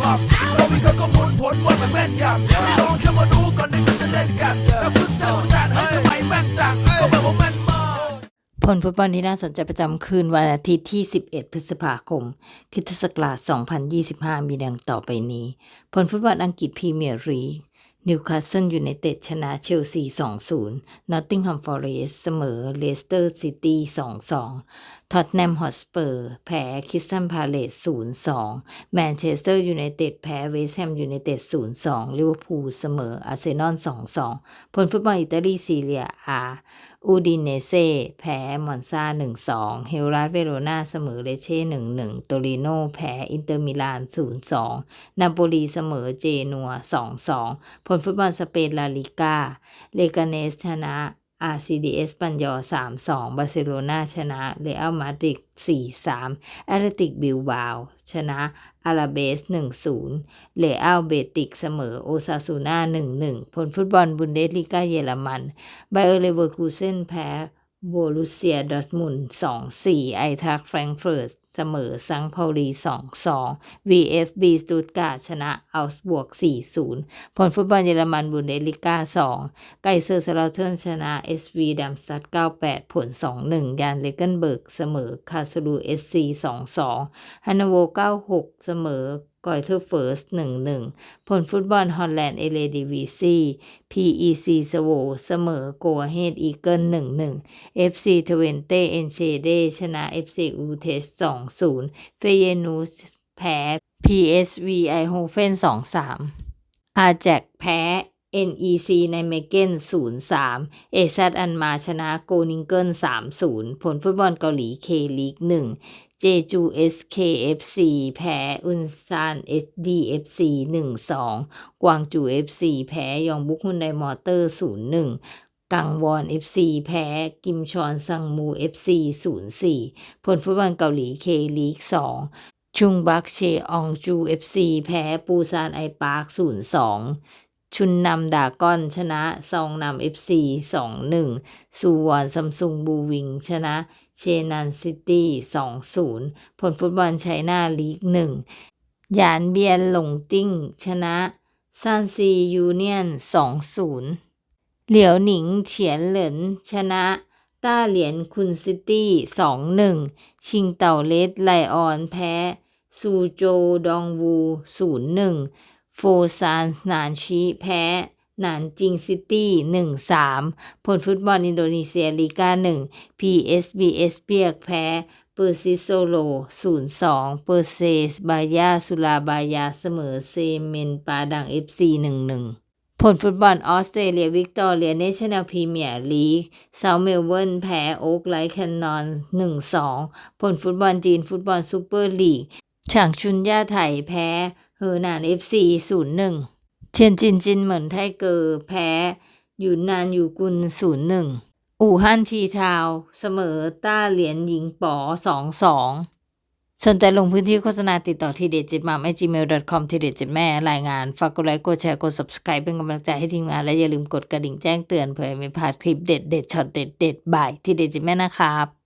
หลับเราวิเคราะห์ข้อมูลผลว่ามันแม่นยำไม่ลองแค่มาดูก่อนที่เขาจะเล่นกันแล้วคุณเจ้าจานให้ทำไมแม่นจังก็แบบว่าแม่นมากผลฟุตบอลที่น่าสนใจประจำคืนวันอาทิตย์ที่ 11 พฤษภาคมคริสตศักราช 2025 มีดังต่อไปนี้ ผลฟุตบอลอังกฤษพรีเมียร์ลีก นิวคาสเซิลยูไนเต็ดชนะเชลซี 2-0 นอตติงแฮมฟอเรสเสมอเลสเตอร์ซิตี้ 2-2 ท็อตแนมฮอตสเปอร์ แพ้คริสตันพาเลส 0-2 แมนเชสเตอร์ยูไนเต็ดแพ้เวสต์แฮมยูไนเต็ด 0-2 ลิเวอร์พูลเสมออาร์เซนอล 2-2 ผลฟุตบอลอิตาลีซีเรียอาอูดินเนเซ่แพ้มอนซา1-2 เฮลรัสเวโรนาเสมอเลเช่ 1-1 โตริโนแพ้อินเตอร์มิลาน 0-2 นาโปลีเสมอเจนัว 2-2ผลฟุตบอลสเปนลาลิกาเลกาเนสชนะ RCDS ปัญญอ3-2 บาร์เซโลนาชนะเรอัลมาดริด4-3 แอตเลติกบิลบาว ชนะอาราเบส 1-0เลอัลเบติกเสมอโอซาซูนา1-1 ผลฟุตบอลบุนเดสลีกาเยอรมันไบเออร์เลเวอร์คูเซนแพ้ โบรุเซียดอร์ทมุนด์2-4ไอทรักแฟรงเฟิร์ตเสมอซังเปาลี2-2 VFB สตุตการ์ดชนะอัลส์บวก4-0ผลฟุตบอลเยอรมันบุนเดลิก้า2ไกเซอร์สลาเทิร์นชนะ SV ดัมสตัด98ผล2-1ยานเลเกนเบิร์กเสมอคาสลูเอสซี2-2ฮันนาโว96เสมอ กอยเทอร์เฟิร์ส1-1ผลฟุตบอลฮอลแลนด์เอเลดีวีซีพีอีซีสโวเสมอโกเฮดอีเกิล1-1 FC ทเวนเตเอนเชเดชนะเอฟซีอูเทส2-0เฟเยนูสแพ้พีเอสวีไอโฮเฟน2-3อาแจกแพ้ NEC ในเมเกน0-3เอซัดอันมาชนะโกนิงเกิล3-0 ผลฟุตบอลเกาหลี K ลีก1เจจู SKFC แพ้อุนซาน SDFC 1-2 กวางจู FC แพ้ยองบุกฮุนไดมอเตอร์ 0-1กังวอน FC แพ้ กิมชอนซังมู FC 0-4 ผลฟุตบอลเกาหลี K ลีก 2 ชุงบักเชอองจู FC แพ้ ปูซานไอปาร์ค 0-2 ชุนนำดากอนชนะซองนำ FC 2-1ซูวอนซัมซุงบูวิงชนะเชนันซิตี้2-0ผลฟุตบอลไชน่าลีก1หยานเบียนหลงติ้ง ชนะซานซียูเนียน2-0เหลียวหนิงเฉียนเหลินชนะต้าเหลียนคุนซิตี้2-1ชิงเต่าเลสไลออนแพ้ซูโจดองวู0-1 โฟซานหนานชิแพ้หนานจิงซิตี้1-3ผลฟุตบอลอินโดนีเซียลีกา1 PSBS เปียกแพ้เปอร์ซิโซโล0-2เปอร์เซสบายาสุลาบายาเสมอเซเมนปาดัง FC 1-1ผลฟุตบอลออสเตรเลียวิกตอเรียเนชั่นแนลพรีเมียร์ลีกเซาท์เมลเบิร์นแพ้โอ๊กไลท์แคนนอน1-2ผลฟุตบอลจีนฟุตบอลซูเปอร์ลีกฉางชุนย่าไถแพ้ เฮอหนาน FC 0-1 เทียนจินจินเหมือนไทเกอร์แพ้หยุนนานอยู่กุล 0-1 อู่ฮั่นชีทาว เสมอต้าเหรียญหญิงป๋อ2-2 สนใจลงพื้นที่โฆษณาติดต่อทีเด็ดจิตมาม gmail.com ทีเด็ดจิตแม่รายงาน ฝากกดไลค์กดแชร์กด subscribe เป็นกำลังใจให้ทีมงาน และอย่าลืมกดกระดิ่งแจ้งเตือนเพื่อไม่พลาดคลิปเด็ดเด็ดช็อตเด็ดเด็ดบ่ายทีเด็ดจิตแม่นะครับ